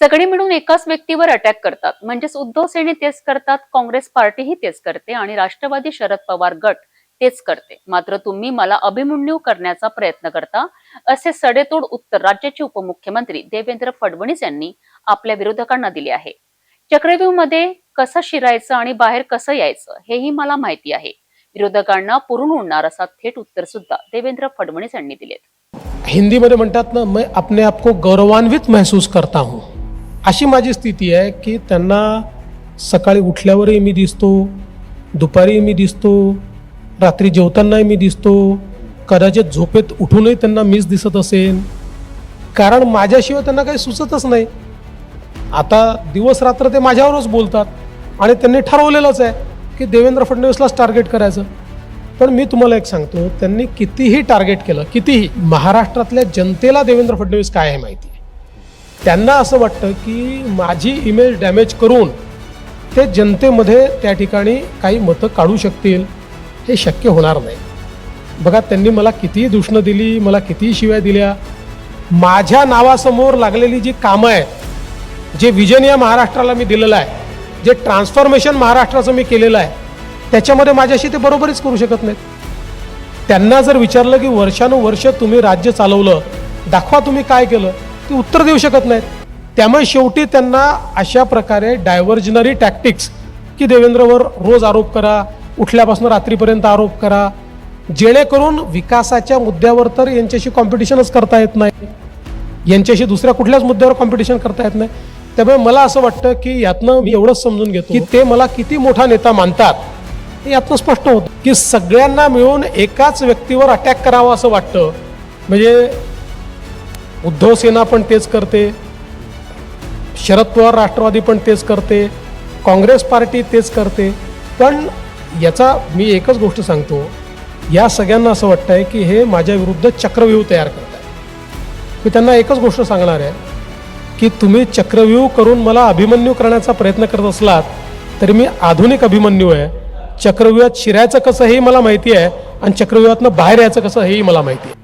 सगळे मिळून एकाच व्यक्तीवर अटॅक करतात. म्हणजेच उद्धव सेने तेच करतात काँग्रेस पार्टीही तेच करते आणि राष्ट्रवादी शरद पवार गट तेच करते. मात्र तुम्ही मला अभिमन्यू करण्याचा प्रयत्न करता असे सडेतोड उत्तर राज्याचे उपमुख्यमंत्री देवेंद्र फडणवीस यांनी आपल्या विरोधकांना दिले आहे. चक्रव्यूहमध्ये कसं शिरायचं आणि बाहेर कसं यायचं हेही मला माहिती आहे. विरोधकांना पुरून उडणार असा थेट उत्तर सुद्धा देवेंद्र फडणवीस यांनी दिलेत. हिंदीमध्ये म्हणतात ना मैं अपने आप को गौरवान्वित महसूस करता हूँ. अशी माझी स्थिती आहे की त्यांना सकाळी उठल्यावरही मी दिसतो दुपारी मी दिसतो रात्री जेवतानाही मी दिसतो कदाचित झोपेत उठूनही त्यांना मीच दिसत असेल कारण माझ्याशिवाय त्यांना काही सुचतच नाही. आता दिवस रात्र ते माझ्यावरच बोलतात आणि त्यांनी ठरवलेलंच आहे की देवेंद्र फडणवीसलाच टार्गेट करायचं. पण मी तुम्हाला एक सांगतो त्यांनी कितीही टार्गेट केलं कितीही महाराष्ट्रातल्या जनतेला देवेंद्र फडणवीस काय आहे माहिती? त्यांना असं वाटतं की माझी इमेज डॅमेज करून ते जनतेमध्ये त्या ठिकाणी काही मतं काढू शकतील हे शक्य होणार नाही. बघा त्यांनी मला कितीही दूषणं दिली मला कितीही शिव्या दिल्या. माझ्या नावासमोर लागलेली जी कामं आहेत जे विजन या महाराष्ट्राला मी दिलेलं आहे जे ट्रान्सफॉर्मेशन महाराष्ट्राचं मी केलेलं आहे त्याच्यामध्ये माझ्याशी ते बरोबरीच करू शकत नाहीत. त्यांना जर विचारलं की वर्षानुवर्ष तुम्ही राज्य चालवलं दाखवा तुम्ही काय केलं. ते उत्तर देऊ शकत नाहीत. त्यामुळे शेवटी त्यांना अशा प्रकारे डायव्हर्जनरी टॅक्टिक्स की देवेंद्रवर रोज आरोप करा उठल्यापासून रात्रीपर्यंत आरोप करा जेणेकरून विकासाच्या मुद्द्यावर तर यांच्याशी कॉम्पिटिशनच करता येत नाही. यांच्याशी दुसऱ्या कुठल्याच मुद्द्यावर कॉम्पिटिशन करता येत नाही. त्यामुळे मला असं वाटतं की यातनं मी एवढंच समजून घेतो की ते मला किती मोठा नेता मानतात. हे यातनं स्पष्ट होतं की सगळ्यांना मिळून एकाच व्यक्तीवर अटॅक करावा असं वाटतं. म्हणजे उद्धव सेना पण तेच करते. शरद पवार राष्ट्रवादी पण तेच करते. काँग्रेस पार्टी तेच करते. पण याचा मी एकच गोष्ट सांगतो. या सगळ्यांना असं वाटतं आहे की हे माझ्या विरुद्ध चक्रव्यूह तयार करत आहे मी त्यांना एकच गोष्ट सांगणार आहे की तुम्ही चक्रव्यूह करून मला अभिमन्यू करण्याचा प्रयत्न करत असलात तरी मी आधुनिक अभिमन्यू आहे. चक्रव्यूहात शिरायचं कसं हेही मला माहिती आहे आणि चक्रव्यूहातनं बाहेर यायचं कसं हेही मला माहिती आहे.